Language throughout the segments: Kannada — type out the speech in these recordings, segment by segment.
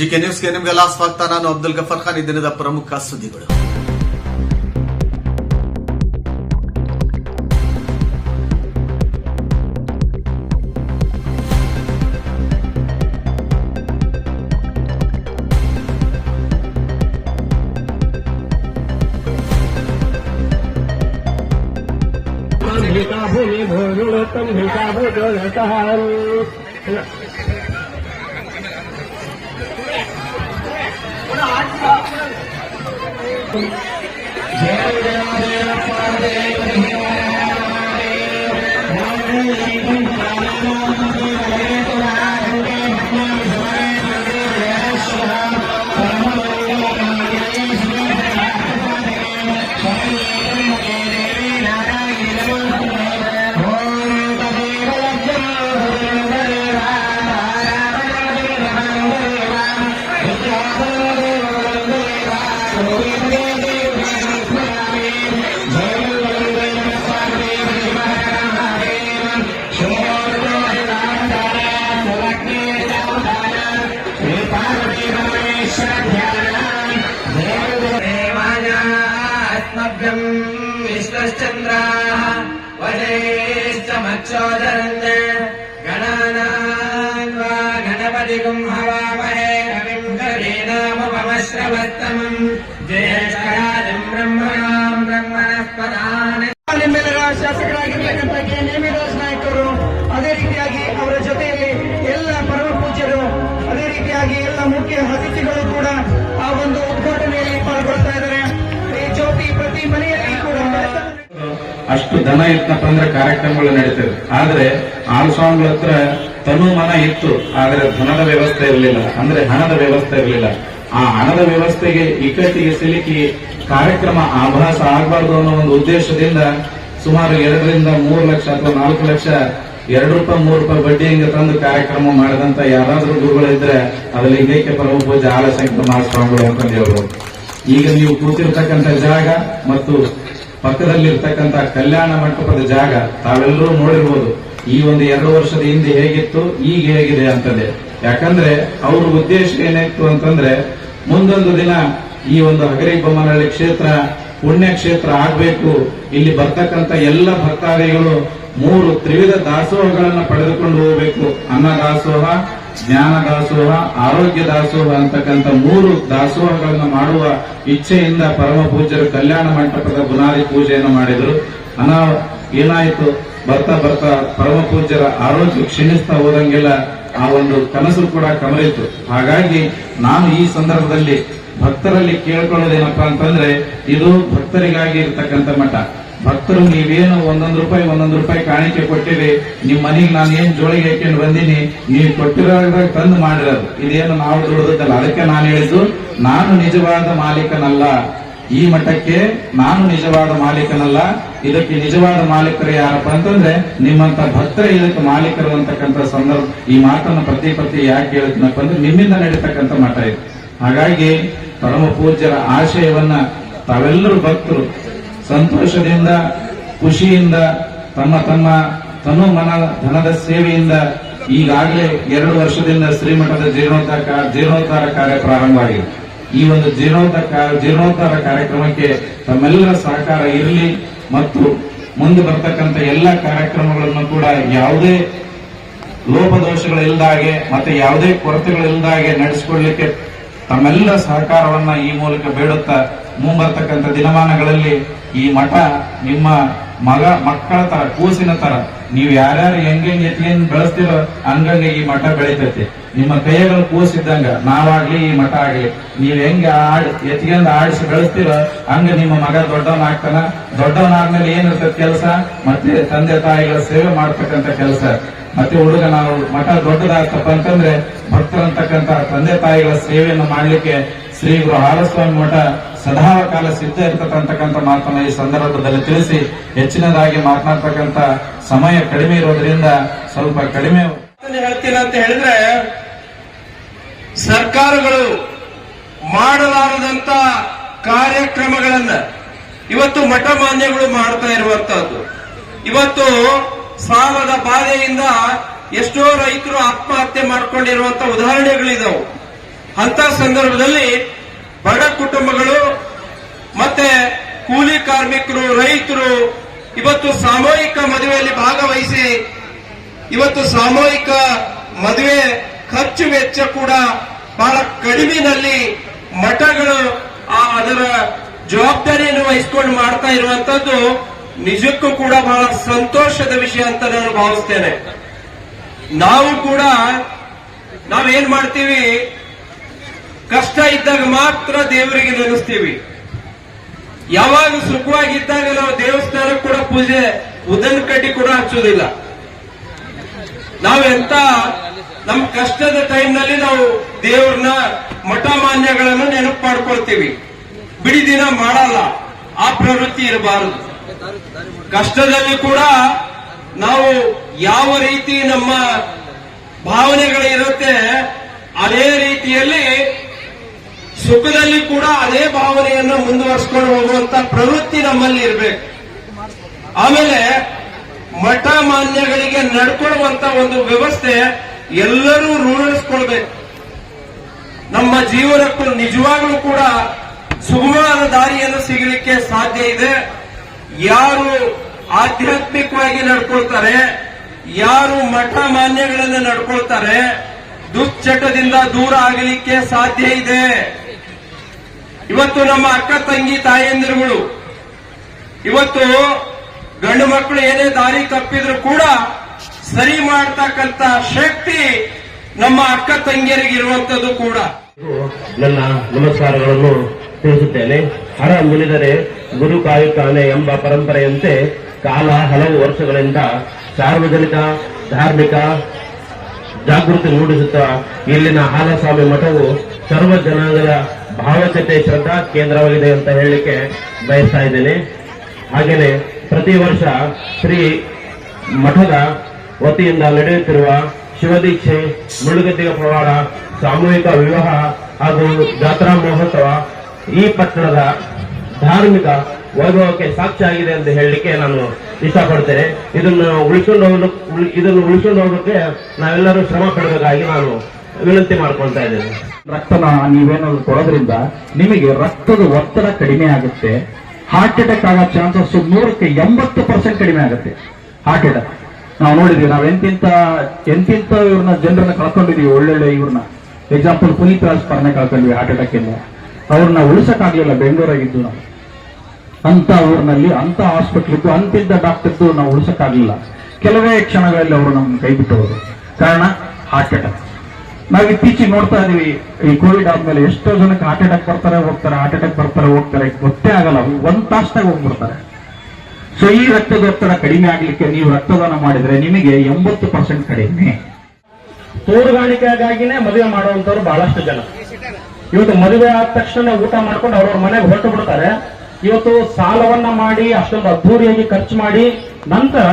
ಜಿಕೆ ನ್ಯೂಸ್ಗೆ ನಿಮಗೆಲ್ಲ ಸ್ವಾಗತ ನಾನು ಅಬ್ದುಲ್ ಗಫರ್ ಖಾನ್ ಈ ದಿನದ ಪ್ರಮುಖ ಸುದ್ದಿಗಳು भिका भूमि भूरुणोत्तम भिका भूजो नतः देवानास्मभ्यम् ಬ್ರಹ್ಮಣಾಂ ಬ್ರಹ್ಮಣಃ ಪದಾನೆ ನಿಮ್ಮೆಲ್ಲರ ಶಾಸಕರಾಗಿರ್ತಕ್ಕಂಥ ಕೆ. ನೇಮಿರಾಜ್ ನಾಯಕರು ಅದೇ ರೀತಿಯಾಗಿ ಅವರ ಜೊತೆಯಲ್ಲಿ ಎಲ್ಲಾ ಪರಮ ಪೂಜ್ಯರು ಅದೇ ರೀತಿಯಾಗಿ ಎಲ್ಲಾ ಮುಖ್ಯ ಅತಿಥಿಗಳು ಕೂಡ ಆ ಒಂದು ಉದ್ಘಾಟನೆಯಲ್ಲಿ ಪಾಲ್ಗೊಳ್ತಾ ಇದ್ದಾರೆ. ಈ ಜ್ಯೋತಿ ಪ್ರತಿ ಮನೆಯಲ್ಲಿ ಕೂಡ ಅಷ್ಟು ದನ ಇತ್ತಪ್ಪ ಅಂದ್ರೆ ಕಾರ್ಯಕ್ರಮಗಳು ನಡೀತದೆ ಆದ್ರೆ ಆಲ್ಸ್ವಾಮಿಗಳ ಹತ್ರ ತನು ಮನ ಇತ್ತು ಆದ್ರೆ ಧನದ ವ್ಯವಸ್ಥೆ ಇರಲಿಲ್ಲ ಅಂದ್ರೆ ಹಣದ ವ್ಯವಸ್ಥೆ ಇರಲಿಲ್ಲ. ಆ ಹಣದ ವ್ಯವಸ್ಥೆಗೆ, ಇಕ್ಕಟ್ಟಿಗೆ ಸಿಲುಕಿ ಕಾರ್ಯಕ್ರಮ ಆಭಾಸ ಆಗಬಾರದು ಅನ್ನೋ ಒಂದು ಉದ್ದೇಶದಿಂದ ಸುಮಾರು ಎರಡರಿಂದ ಮೂರು ಲಕ್ಷ ಅಥವಾ ನಾಲ್ಕು ಲಕ್ಷ, ಎರಡು ರೂಪಾಯಿ, ಮೂರು ರೂಪಾಯಿ ಬಡ್ಡಿ ಹಿಂಗೆ ತಂದು ಕಾರ್ಯಕ್ರಮ ಮಾಡಿದಂತ ಯಾರಾದ್ರೂ ಗುರುಗಳಿದ್ರೆ ಅದ್ರಲ್ಲಿ ಇದಕ್ಕೆ ಪರಮ ಪೂಜೆ ಆಲಶಂಕರ ಮಾಡಿಸ್ಕೊಂಡು ಅಂತ ಹೇಳ್ಬೋದು. ಈಗ ನೀವು ಕೂತಿರ್ತಕ್ಕಂಥ ಜಾಗ ಮತ್ತು ಪಕ್ಕದಲ್ಲಿರ್ತಕ್ಕಂಥ ಕಲ್ಯಾಣ ಮಂಟಪದ ಜಾಗ ತಾವೆಲ್ಲರೂ ನೋಡಿರ್ಬೋದು. ಈ ಒಂದು ಎರಡು ವರ್ಷದ ಹಿಂದೆ ಹೇಗಿತ್ತು, ಈಗ ಹೇಗಿದೆ ಅಂತದೆ ಯಾಕಂದ್ರೆ ಅವ್ರ ಉದ್ದೇಶ ಏನಾಯ್ತು ಅಂತಂದ್ರೆ ಮುಂದೊಂದು ದಿನ ಈ ಒಂದು ಹಗರಿ ಬೊಮ್ಮನಹಳ್ಳಿ ಕ್ಷೇತ್ರ, ಪುಣ್ಯ ಕ್ಷೇತ್ರ ಆಗಬೇಕು. ಇಲ್ಲಿ ಬರ್ತಕ್ಕಂಥ ಎಲ್ಲ ಭಕ್ತಾದಿಗಳು ಮೂರು ತ್ರಿವಿಧ ದಾಸೋಹಗಳನ್ನು ಪಡೆದುಕೊಂಡು ಹೋಗಬೇಕು. ಅನ್ನ ದಾಸೋಹ, ಜ್ಞಾನ ದಾಸೋಹ, ಆರೋಗ್ಯ ದಾಸೋಹ ಅಂತಕ್ಕಂಥ ಮೂರು ದಾಸೋಹಗಳನ್ನು ಮಾಡುವ ಇಚ್ಛೆಯಿಂದ ಪರಮ ಪೂಜ್ಯರು ಕಲ್ಯಾಣ ಮಂಟಪದ ಬುನಾದಿ ಪೂಜೆಯನ್ನು ಮಾಡಿದರು. ಅನಾ ಏನಾಯಿತು? ಬರ್ತಾ ಬರ್ತಾ ಪರಮ ಪೂಜ್ಯರ ಆರೋಗ್ಯ ಕ್ಷೀಣಿಸ್ತಾ ಹೋದಂಗೆಲ್ಲ ಆ ಒಂದು ಕನಸು ಕೂಡ ಕಮರಿತು ಹಾಗಾಗಿ ನಾನು ಈ ಸಂದರ್ಭದಲ್ಲಿ ಭಕ್ತರಲ್ಲಿ ಕೇಳ್ಕೊಳ್ಳೋದೇನಪ್ಪ ಅಂತಂದ್ರೆ, ಇದು ಭಕ್ತರಿಗಾಗಿ ಇರ್ತಕ್ಕಂಥ ಮಠ. ಭಕ್ತರು ನೀವೇನು ಒಂದೊಂದು ರೂಪಾಯಿ ಒಂದೊಂದು ರೂಪಾಯಿ ಕಾಣಿಕೆ ಕೊಟ್ಟಿರಿ ನಿಮ್ಮ ಮನೆಗೆ ನಾನು ಏನ್ ಜೋಳಿಗೆ ಹಾಕೊಂಡು ಬಂದೀನಿ, ನೀವು ಕೊಟ್ಟಿರೋದ್ರಾಗ ತಂದು ಮಾಡಿರೋದು. ಇದೇನು ನಾವು ದುಡಿದಲ್ಲ ಅದಕ್ಕೆ ನಾನು ಹೇಳಿದ್ದು, ನಾನು ನಿಜವಾದ ಮಾಲೀಕನಲ್ಲ. ಈ ಮಠಕ್ಕೆ ನಾನು ನಿಜವಾದ ಮಾಲೀಕನಲ್ಲ, ಇದಕ್ಕೆ ನಿಜವಾದ ಮಾಲೀಕರು ಯಾರಪ್ಪ ಅಂತಂದ್ರೆ ನಿಮ್ಮಂತ ಭಕ್ತರೇ ಇದಕ್ಕೆ ಮಾಲೀಕರು ಅಂತಕ್ಕಂಥ ಸಂದರ್ಭ, ಈ ಮಾತನ್ನು ಪ್ರತಿ ಪ್ರತಿ ಯಾಕೆ ಹೇಳ್ತೀನಪ್ಪ ಅಂದ್ರೆ ನಿಮ್ಮಿಂದ ನಡೀತಕ್ಕಂಥ ಮಠ ಇದು. ಹಾಗಾಗಿ ಪರಮ ಪೂಜ್ಯರ ಆಶಯವನ್ನ ತಾವೆಲ್ಲರೂ ಭಕ್ತರು ಸಂತೋಷದಿಂದ, ಖುಷಿಯಿಂದ, ತಮ್ಮ ತಮ್ಮ ತನು ಮನ ಧನದ ಸೇವೆಯಿಂದ ಈಗಾಗಲೇ ಎರಡು ವರ್ಷದಿಂದ ಶ್ರೀಮಠದ ಜೀರ್ಣೋದ್ಧಾರ ಜೀರ್ಣೋದ್ಧಾರ ಕಾರ್ಯ ಪ್ರಾರಂಭ ಆಗಿದೆ ಈ ಒಂದು ಜೀರ್ಣೋದ್ಧಾರ ಜೀರ್ಣೋದ್ಧಾರ ಕಾರ್ಯಕ್ರಮಕ್ಕೆ ತಮ್ಮೆಲ್ಲರ ಸಹಕಾರ ಇರಲಿ ಮತ್ತು ಮುಂದೆ ಬರ್ತಕ್ಕಂಥ ಎಲ್ಲ ಕಾರ್ಯಕ್ರಮಗಳನ್ನು ಕೂಡ ಯಾವುದೇ ಲೋಪದೋಷಗಳಿಲ್ಲದಾಗೆ ಮತ್ತೆ ಯಾವುದೇ ಕೊರತೆಗಳಿಲ್ಲದಾಗೆ ನಡೆಸಿಕೊಡ್ಲಿಕ್ಕೆ ತಮ್ಮೆಲ್ಲ ಸಹಕಾರವನ್ನ ಈ ಮೂಲಕ ಬೇಡುತ್ತಾ ಮುಂಬರ್ತಕ್ಕಂಥ ದಿನಮಾನಗಳಲ್ಲಿ ಈ ಮಠ ನಿಮ್ಮ ಮಗ, ಮಕ್ಕಳ ತರ, ಕೂಸಿನ ತರ ನೀವು ಯಾರ್ಯಾರು ಹೆಂಗೆಂಗ್ ಎತ್ಕೊಂಡು ಬೆಳೆಸ್ತಿರೋ ಹಂಗಂಗೆ ಈ ಮಠ ಬೆಳಿತೈತಿ. ನಿಮ್ಮ ಕೈಗಳು ಕೂಸಿದ್ದಂಗ ನಾವಾಗ್ಲಿ ಈ ಮಠ ಆಗ್ಲಿ, ನೀವ್ ಹೆಂಗ ಆಡ್ ಎತ್ಕೊಂಡ್ ಆಡಿಸಿ ಬೆಳೆಸ್ತಿರೋ ಹಂಗ ನಿಮ್ಮ ಮಗ ದೊಡ್ಡವನಾಗ್ತಾನ. ದೊಡ್ಡವನಾದ್ಮೇಲೆ ಏನಿರ್ತದ ಕೆಲಸ? ಮತ್ತೆ ತಂದೆ ತಾಯಿಗಳ ಸೇವೆ ಮಾಡ್ತಕ್ಕಂತ ಕೆಲಸ. ಮತ್ತೆ ಹುಡುಗ ನಾವು ಮಠ ದೊಡ್ಡದಾಗ್ತಪ್ಪ ಅಂತಂದ್ರೆ ಭಕ್ತರಂತಕ್ಕಂತ ತಂದೆ ತಾಯಿಗಳ ಸೇವೆಯನ್ನು ಮಾಡ್ಲಿಕ್ಕೆ ಶ್ರೀ ಗುರು ಹಾಲಸ್ವಾಮಿ ಮಠ ಸದಾ ಕಾಲ ಸಿದ್ಧ ಇರ್ತಕ್ಕಂಥ ಮಾತನ್ನ ಈ ಸಂದರ್ಭದಲ್ಲಿ ತಿಳಿಸಿ ಹೆಚ್ಚಿನದಾಗಿ ಮಾತನಾಡ್ತಕ್ಕಂಥ ಸಮಯ ಕಡಿಮೆ ಇರೋದ್ರಿಂದ ಸ್ವಲ್ಪ ಕಡಿಮೆ ಹೇಳ್ತೀನಿ ಅಂತ ಹೇಳಿದ್ರೆ, ಸರ್ಕಾರಗಳು ಮಾಡಲಾರದಂತ ಕಾರ್ಯಕ್ರಮಗಳನ್ನ ಇವತ್ತು ಮಠ ಮಾನ್ಯಗಳು ಮಾಡ್ತಾ ಇರುವಂತಹದ್ದು. ಇವತ್ತು ಸಾಲದ ಬಾಧೆಯಿಂದ ಎಷ್ಟೋ ರೈತರು ಆತ್ಮಹತ್ಯೆ ಮಾಡ್ಕೊಂಡಿರುವಂತ ಉದಾಹರಣೆಗಳಿದಾವು. ಅಂತ ಸಂದರ್ಭದಲ್ಲಿ ಬಡ ಕುಟುಂಬಗಳು ಮತ್ತೆ ಕೂಲಿ ಕಾರ್ಮಿಕರು, ರೈತರು ಇವತ್ತು ಸಾಮೂಹಿಕ ಮದುವೆಯಲ್ಲಿ ಭಾಗವಹಿಸಿ ಇವತ್ತು ಸಾಮೂಹಿಕ ಮದುವೆ ಖರ್ಚು ವೆಚ್ಚ ಕೂಡ ಬಹಳ ಕಡಿಮೆನಲ್ಲಿ ಮಠಗಳು ಆ ಅದರ ಜವಾಬ್ದಾರಿಯನ್ನು ವಹಿಸಿಕೊಂಡು ಮಾಡ್ತಾ ಇರುವಂತದ್ದು ನಿಜಕ್ಕೂ ಕೂಡ ಬಹಳ ಸಂತೋಷದ ವಿಷಯ ಅಂತ ನಾನು ಭಾವಿಸ್ತೇನೆ. ನಾವು ಕೂಡ ನಾವೇನ್ ಮಾಡ್ತೀವಿ? ಕಷ್ಟ ಇದ್ದಾಗ ಮಾತ್ರ ದೇವರಿಗೆ ನೆನೆಸ್ತೀವಿ. ಯಾವಾಗ ಸುಖವಾಗಿದ್ದಾಗ ನಾವು ದೇವಸ್ಥಾನ ಕೂಡ ಪೂಜೆ, ಉದನ್ ಕಡ್ಡಿ ಕೂಡ ಹಚ್ಚೋದಿಲ್ಲ ನಾವೆಂತ ನಮ್ಮ ಕಷ್ಟದ ಟೈಮ್ನಲ್ಲಿ ನಾವು ದೇವ್ರನ್ನ ಮಠ ಮಾನ್ಯಗಳನ್ನು ನೆನಪು ಮಾಡ್ಕೊಳ್ತೀವಿ. ಬಿಡಿ ದಿನ ಮಾಡಲ್ಲ, ಆ ಪ್ರವೃತ್ತಿ ಇರಬಾರದು. ಕಷ್ಟದಲ್ಲಿ ಕೂಡ ನಾವು ಯಾವ ರೀತಿ ನಮ್ಮ ಭಾವನೆಗಳಿರುತ್ತೆ, ಅದೇ ರೀತಿಯಲ್ಲಿ ಸುಖದಲ್ಲಿ ಕೂಡ ಅದೇ ಭಾವನೆಯನ್ನು ಮುಂದುವರ್ಸ್ಕೊಂಡು ಹೋಗುವಂತ ಪ್ರವೃತ್ತಿ ನಮ್ಮಲ್ಲಿ ಇರಬೇಕು. ಆಮೇಲೆ ಮಠ ಮಾನ್ಯಗಳಿಗೆ ನಡ್ಕೊಳ್ಳುವಂತ ಒಂದು ವ್ಯವಸ್ಥೆ ಎಲ್ಲರೂ ರೂಢಿಸ್ಕೊಳ್ಬೇಕು. ನಮ್ಮ ಜೀವನಕ್ಕೂ ನಿಜವಾಗ್ಲೂ ಕೂಡ ಸುಗಮವಾದ ದಾರಿಯನ್ನು ಸಿಗಲಿಕ್ಕೆ ಸಾಧ್ಯ ಇದೆ. ಯಾರು ಆಧ್ಯಾತ್ಮಿಕವಾಗಿ ನಡ್ಕೊಳ್ತಾರೆ, ಯಾರು ಮಠ ಮಾನ್ಯಗಳನ್ನು ನಡ್ಕೊಳ್ತಾರೆ, ದುಶ್ಚಟದಿಂದ ದೂರ ಆಗಲಿಕ್ಕೆ ಸಾಧ್ಯ ಇದೆ. ಇವತ್ತು ನಮ್ಮ ಅಕ್ಕ ತಂಗಿ ತಾಯಂದಿರುಗಳು, ಇವತ್ತು ಗಂಡು ಮಕ್ಕಳು ಏನೇ ದಾರಿ ತಪ್ಪಿದ್ರು ಕೂಡ ಸರಿ ಮಾಡ್ತಕ್ಕಂತ ಶಕ್ತಿ ನಮ್ಮ ಅಕ್ಕ ತಂಗಿಯರಿಗೆ ಇರುವಂತದ್ದು ಕೂಡ. ನನ್ನ ನಮಸ್ಕಾರಗಳನ್ನು ತಿಳಿಸುತ್ತೇನೆ. ಹರ ಮುನಿದರೆ ಗುರು ಕಾಯುತ್ತಾನೆ ಎಂಬ ಪರಂಪರೆಯಂತೆ ಕಾಲ ಹಲವು ವರ್ಷಗಳಿಂದ ಸಾರ್ವಜನಿಕ, ಧಾರ್ಮಿಕ ಜಾಗೃತಿ ಮೂಡಿಸುತ್ತಾ ಇಲ್ಲಿನ ಹಾಲಸ್ವಾಮಿ ಮಠವು ಸರ್ವ ಜನಾಂಗದ ಭಾವಚಿತೆ ಶ್ರದ್ಧಾ ಕೇಂದ್ರವಾಗಿದೆ ಅಂತ ಹೇಳಲಿಕ್ಕೆ ಬಯಸ್ತಾ ಇದ್ದೇನೆ. ಹಾಗೇನೆ ಪ್ರತಿ ವರ್ಷ ಶ್ರೀ ಮಠದ ವತಿಯಿಂದ ನಡೆಯುತ್ತಿರುವ ಶಿವದೀಕ್ಷೆ ಮುಳುಗದ್ದಿಗ ಪವಾಡ, ಸಾಮೂಹಿಕ ವಿವಾಹ ಹಾಗೂ ಜಾತ್ರಾ ಮಹೋತ್ಸವ ಈ ಪಟ್ಟಣದ ಧಾರ್ಮಿಕ ವೈಭವಕ್ಕೆ ಸಾಕ್ಷಿಯಾಗಿದೆ ಅಂತ ಹೇಳಲಿಕ್ಕೆ ನಾನು ಇಷ್ಟಪಡ್ತೇನೆ. ಇದನ್ನು ಉಳಿಸ್ಕೊಂಡು ಉಳಿ- ಇದನ್ನು ಉಳಿಸ್ಕೊಂಡು ನಾವೆಲ್ಲರೂ ಶ್ರಮ ಪಡಬೇಕಾಗಿ ನಾನು ವಿನಂತಿ ಮಾಡ್ಕೊಳ್ತಾ ಇದ್ದೇವೆ ರಕ್ತನ ನೀವೇನಾದ್ರು ಕೊಡೋದ್ರಿಂದ ನಿಮಗೆ ರಕ್ತದ ಒತ್ತಡ ಕಡಿಮೆ ಆಗುತ್ತೆ. ಹಾರ್ಟ್ ಅಟ್ಯಾಕ್ ಆಗೋ ಚಾನ್ಸಸ್ ನೂರಕ್ಕೆ ಎಂಬತ್ತು ಪರ್ಸೆಂಟ್ ಕಡಿಮೆ ಆಗುತ್ತೆ. ಹಾರ್ಟ್ ಅಟ್ಯಾಕ್ ನಾವು ನೋಡಿದ್ವಿ, ನಾವು ಎಂತಿಂತ ಎಂತಿಂತ ಇವ್ರನ್ನ ಜನರನ್ನ ಕಳ್ಕೊಂಡಿದೀವಿ, ಒಳ್ಳೊಳ್ಳೆ ಇವ್ರನ್ನ. ಎಕ್ಸಾಂಪಲ್ ಪುನೀತ್ ರಾಜ್ಕುಮಾರ್ನ ಕಳ್ಕೊಂಡ್ವಿ ಹಾರ್ಟ್ ಅಟ್ಯಾಕ್ ಇಂದ. ಅವ್ರನ್ನ ಉಳಿಸಕ್ಕಾಗ್ಲಿಲ್ಲ, ಬೆಂಗಳೂರಾಗಿದ್ದು ನಾವು. ಅಂತ ಊರಿನಲ್ಲಿ ಅಂತ ಇದ್ದು ಅಂತಿದ್ದ ಡಾಕ್ಟರ್ದು ನಾವು ಉಳಿಸಕ್ಕಾಗ್ಲಿಲ್ಲ. ಕೆಲವೇ ಕ್ಷಣಗಳಲ್ಲಿ ಅವರು ನಮ್ಗೆ ಕೈ ಬಿಟ್ಟವರು ಕಾರಣ ಹಾರ್ಟ್ ಅಟ್ಯಾಕ್ ನಾವು ಇತ್ತೀಚೆಗೆ ನೋಡ್ತಾ ಇದೀವಿ, ಈ ಕೋವಿಡ್ ಆದ್ಮೇಲೆ ಎಷ್ಟೋ ಜನಕ್ಕೆ ಹಾರ್ಟ್ ಅಟ್ಯಾಕ್ ಬರ್ತಾರೆ, ಹೋಗ್ತಾರೆ ಹಾರ್ಟ್ ಅಟ್ಯಾಕ್ ಬರ್ತಾರೆ, ಹೋಗ್ತಾರೆ, ಗೊತ್ತೇ ಆಗಲ್ಲ, ಒಂದ್ ತಾಸ್ನಾಗ ಹೋಗ್ಬಿಡ್ತಾರೆ. ಸೊ ಈ ರಕ್ತದೊತ್ತಡ ಕಡಿಮೆ ಆಗ್ಲಿಕ್ಕೆ ನೀವು ರಕ್ತದಾನ ಮಾಡಿದ್ರೆ ನಿಮಗೆ ಎಂಬತ್ತು ಪರ್ಸೆಂಟ್ ಕಡಿಮೆ. ತೋರುಗಾಣಿಕೆಗಾಗಿನೇ ಮದುವೆ ಮಾಡುವಂತವ್ರು ಬಹಳಷ್ಟು ಜನ. ಇವತ್ತು ಮದುವೆ ಆದ ತಕ್ಷಣ ಊಟ ಮಾಡ್ಕೊಂಡು ಅವ್ರವ್ರ ಮನೆಗೆ ಹೊರಟು ಬಿಡ್ತಾರೆ. ಇವತ್ತು ಸಾಲವನ್ನ ಮಾಡಿ, ಅಷ್ಟೊಂದು ಅದ್ದೂರಿಯಾಗಿ ಖರ್ಚು ಮಾಡಿ, ನಂತರ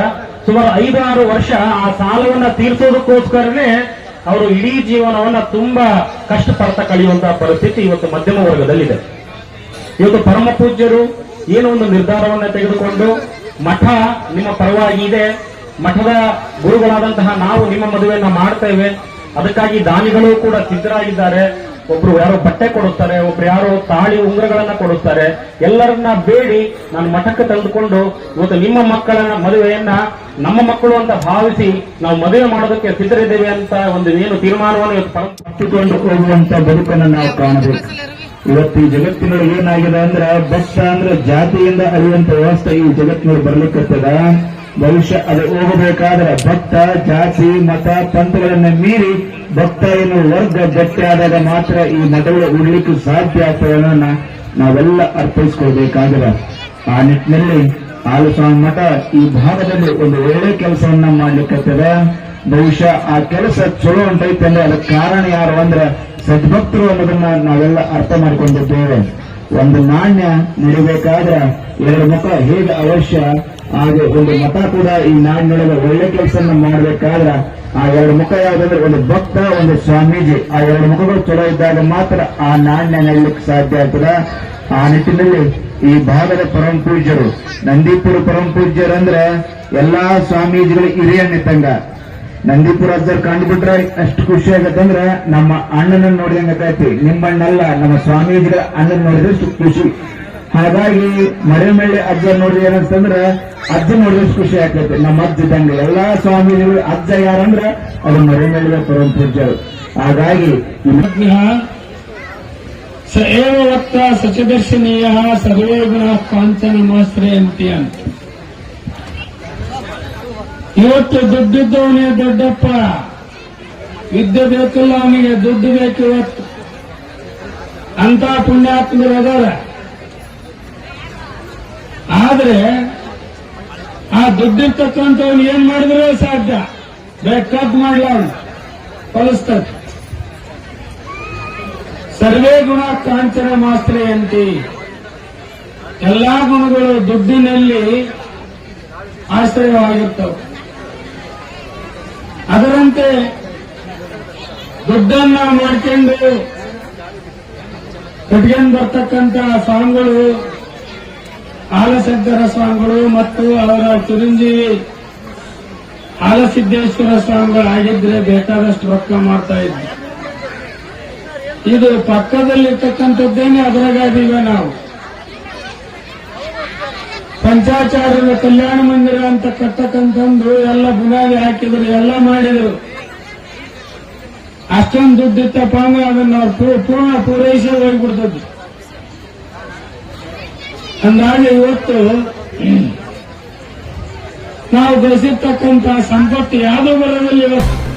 ಸುಮಾರು ಐದಾರು ವರ್ಷ ಆ ಸಾಲವನ್ನ ತೀರಿಸೋದಕ್ಕೋಸ್ಕರನೇ ಅವರು ಇಡೀ ಜೀವನವನ್ನ ತುಂಬಾ ಕಷ್ಟಪಡ್ತಾ ಕಳೆಯುವಂತಹ ಪರಿಸ್ಥಿತಿ ಇವತ್ತು ಮಧ್ಯಮ ವರ್ಗದಲ್ಲಿದೆ. ಇವತ್ತು ಪರಮ ಪೂಜ್ಯರು ಏನೋ ಒಂದು ನಿರ್ಧಾರವನ್ನ ತೆಗೆದುಕೊಂಡು ಮಠ ನಿಮ್ಮ ಪರವಾಗಿ ಇದೆ, ಮಠದ ಗುರುಗಳಾದಂತಹ ನಾವು ನಿಮ್ಮ ಮದುವೆಯನ್ನ ಮಾಡ್ತೇವೆ, ಅದಕ್ಕಾಗಿ ದಾನಿಗಳು ಕೂಡ ಸಿದ್ಧರಾಗಿದ್ದಾರೆ. ಒಬ್ರು ಯಾರೋ ಬಟ್ಟೆ ಕೊಡುತ್ತಾರೆ, ಒಬ್ರು ಯಾರೋ ತಾಳಿ ಉಂಗುರಗಳನ್ನ ಕೊಡುತ್ತಾರೆ, ಎಲ್ಲರನ್ನ ಬೇಡಿ ನಾನು ಮಠಕ್ಕೆ ತಂದುಕೊಂಡು ಇವತ್ತು ನಿಮ್ಮ ಮಕ್ಕಳ ಮದುವೆಯನ್ನ ನಮ್ಮ ಮಕ್ಕಳು ಅಂತ ಭಾವಿಸಿ ನಾವು ಮದುವೆ ಮಾಡೋದಕ್ಕೆ ಸಿದ್ಧರಿದ್ದೇವೆ ಅಂತ ಒಂದು ಏನು ತೀರ್ಮಾನವನ್ನು ಇವತ್ತು ಹೋಗುವಂತ ಬದುಕನ್ನು ನಾವು ಕಾಣಬೇಕು. ಇವತ್ತು ಈ ಜಗತ್ತಿನಲ್ಲಿ ಏನಾಗಿದೆ ಅಂದ್ರೆ, ಭಕ್ತ ಅಂದ್ರೆ ಜಾತಿಯಿಂದ ಅರಿಯುವಂತ ವ್ಯವಸ್ಥೆ ಈ ಜಗತ್ತಿನಲ್ಲಿ ಬರ್ಲಿಕ್ಕತ್ತದ ಬಹುಶಃ ಅದು ಹೋಗಬೇಕಾದರೆ ಭಕ್ತ, ಜಾತಿ, ಮತ ಪಂಥಗಳನ್ನು ಮೀರಿ ಭಕ್ತ ಎನ್ನುವ ವರ್ಗ ಗಟ್ಟಿಯಾದಾಗ ಮಾತ್ರ ಈ ಮತಗಳು ಉಳಿಲಿಕ್ಕೆ ಸಾಧ್ಯ ಆಗ್ತದೆ ಅನ್ನೋದನ್ನ ನಾವೆಲ್ಲ ಅರ್ಥೈಸ್ಕೊಳ್ಬೇಕಾಗಿದೆ. ಆ ನಿಟ್ಟಿನಲ್ಲಿ ಆಲಸ್ವಾಮಿ ಮಠ ಈ ಭಾಗದಲ್ಲಿ ಒಂದು ಒಳ್ಳೆ ಕೆಲಸವನ್ನ ಮಾಡ್ಲಿಕ್ಕತ್ತದ. ಬಹುಶಃ ಆ ಕೆಲಸ ಚಲೋ ಉಂಟೈತೆ ಅಂದ್ರೆ ಅದಕ್ಕೆ ಕಾರಣ ಯಾರು ಅಂದ್ರೆ ಸದ್ಭಕ್ತರು ಅನ್ನೋದನ್ನ ನಾವೆಲ್ಲ ಅರ್ಥ ಮಾಡಿಕೊಂಡಿದ್ದೇವೆ. ಒಂದು ನಾಣ್ಯ ನಡಿಬೇಕಾದ್ರೆ ಎರಡು ಮುಖ ಹೇಗೆ ಅವಶ್ಯ ಹಾಗೆ ಒಂದು ಮತ ಕೂಡ ಈ ನಾಡಿನೊಳಗೆ ಒಳ್ಳೆ ಕೆಲಸನ ಮಾಡಬೇಕಾದ್ರೆ ಆ ಎರಡು ಮುಖ ಯಾವ್ದಂದ್ರೆ ಒಂದು ಭಕ್ತ, ಒಂದು ಸ್ವಾಮೀಜಿ. ಆ ಎರಡು ಮುಖಗಳು ಚಲೋ ಇದ್ದಾಗ ಮಾತ್ರ ಆ ನಾಣ್ಯ ನಿಲ್ಲಕ್ಕೆ ಸಾಧ್ಯ ಆಗ್ತದ. ಆ ನಿಟ್ಟಿನಲ್ಲಿ ಈ ಭಾಗದ ಪರಮ ಪೂಜ್ಯರು ನಂದೀಪುರ ಪರಮ ಪೂಜ್ಯರು ಅಂದ್ರೆ ಎಲ್ಲಾ ಸ್ವಾಮೀಜಿಗಳು ಹಿರಿಯಣ್ಣಿದ್ದಂಗ ನಂದೀಪುರ ಅಜ್ಜರ್ ಕಂಡುಬಿಟ್ರೆ ಅಷ್ಟು ಖುಷಿ ಆಗತ್ತಂದ್ರ ನಮ್ಮ ಅಣ್ಣನ ಕಾಯ್ತಿ ನಿಮ್ಮಣ್ಣಲ್ಲ ನಮ್ಮ ಸ್ವಾಮೀಜಿಗಳ ಅಣ್ಣನ ನೋಡಿದಷ್ಟು ಖುಷಿ. ಹಾಗಾಗಿ ಮರೆಮಳ್ಳಿ ಅಜ್ಜ ನೋಡಿದ್ರೆ ಏನಂತಂದ್ರ ಅಜ್ಜ ನೋಡಿದಷ್ಟು ಖುಷಿ ಆಗ್ತೈತೆ. ನಮ್ಮ ಅಜ್ಜ ಇದ್ದಂಗೆ ಎಲ್ಲಾ ಸ್ವಾಮೀಜಿಗಳು ಅಜ್ಜ ಯಾರಂದ್ರ ಅದು ಮರೆಮಳ್ಳಿಯ ಮೇಲೆ ಪೂಜ್ಯರು ಹಾಗಾಗಿ ಸ ಏವ ವಕ್ತ ಸಚದರ್ಶನೀಯ ಸರ್ವೇ ಗುಣ ಕಾಂಚನ ಮಾಸ್ತ್ರೆಯಂತೆ ಅಂತ ಇವತ್ತು ದುಡ್ಡಿದ್ದವನೇ ದೊಡ್ಡಪ್ಪ. ವಿದ್ಯೆ ಬೇಕಲ್ಲ ಅವನಿಗೆ, ದುಡ್ಡು ಬೇಕು ಇವತ್ತು. ಅಂತ ಪುಣ್ಯಾತ್ಮರು ಅದಾರ. ಆದ್ರೆ ಆ ದುಡ್ಡಿರ್ತಕ್ಕಂಥವ್ನು ಏನ್ ಮಾಡಿದ್ರೆ ಸಾಧ್ಯ. ಬ್ಯಾಕಪ್ ಅವನು. ಕಲಿಸ್ತದ ಸರ್ವೇ ಗುಣ ಕಾಂಚನ ಮಾಸ್ತ್ರೆಯಂತಿ ಎಲ್ಲಾ ಗುಣಗಳು ದುಡ್ಡಿನಲ್ಲಿ ಆಶ್ರಯವಾಗಿರ್ತವೆ. ಅದರಂತೆ ದುಡ್ಡನ್ನ ಮಾಡ್ಕೊಂಡು ಕಟ್ಕೊಂಡು ಬರ್ತಕ್ಕಂತ ಸ್ವಾಮಿಗಳು ಆಲಸಿದ್ದರ ಸ್ವಾಮಿಗಳು ಮತ್ತು ಅವರ ಚಿರಂಜೀವಿ ಆಲಸಿದ್ದೇಶ್ವರ ಸ್ವಾಮಿಗಳಾಗಿದ್ರೆ ಬೇಕಾದಷ್ಟು ರೊಕ್ಕ ಮಾಡ್ತಾ ಇದ್ರು ಇದು ಪಕ್ಕದಲ್ಲಿರ್ತಕ್ಕಂಥದ್ದೇನೆ ಅದರಾಗಿವೆ ನಾವು. ಪಂಚಾಚಾರ್ಯರ ಕಲ್ಯಾಣ ಮಂದಿರ ಅಂತ ಕಟ್ಟಕ್ಕಂಥದ್ದು ಎಲ್ಲ ಬುನಾದಿ ಹಾಕಿದ್ರು, ಎಲ್ಲ ಮಾಡಿದ್ರು. ಅಷ್ಟೊಂದು ದುಡ್ಡಿತ್ತಪ್ಪ ಅಂದ್ರೆ ಅದನ್ನ ಪೂರ್ಣ ಪೂರೈಸಿ ಹೋಗ್ಬಿಡ್ತದ್ದು ಅಂದಾಗ ಇವತ್ತು ನಾವು ಗಳಿಸಿರ್ತಕ್ಕಂಥ ಸಂಪತ್ತು ಯಾವುದೋ ಬರೋದಿಲ್ಲ ಇವತ್ತು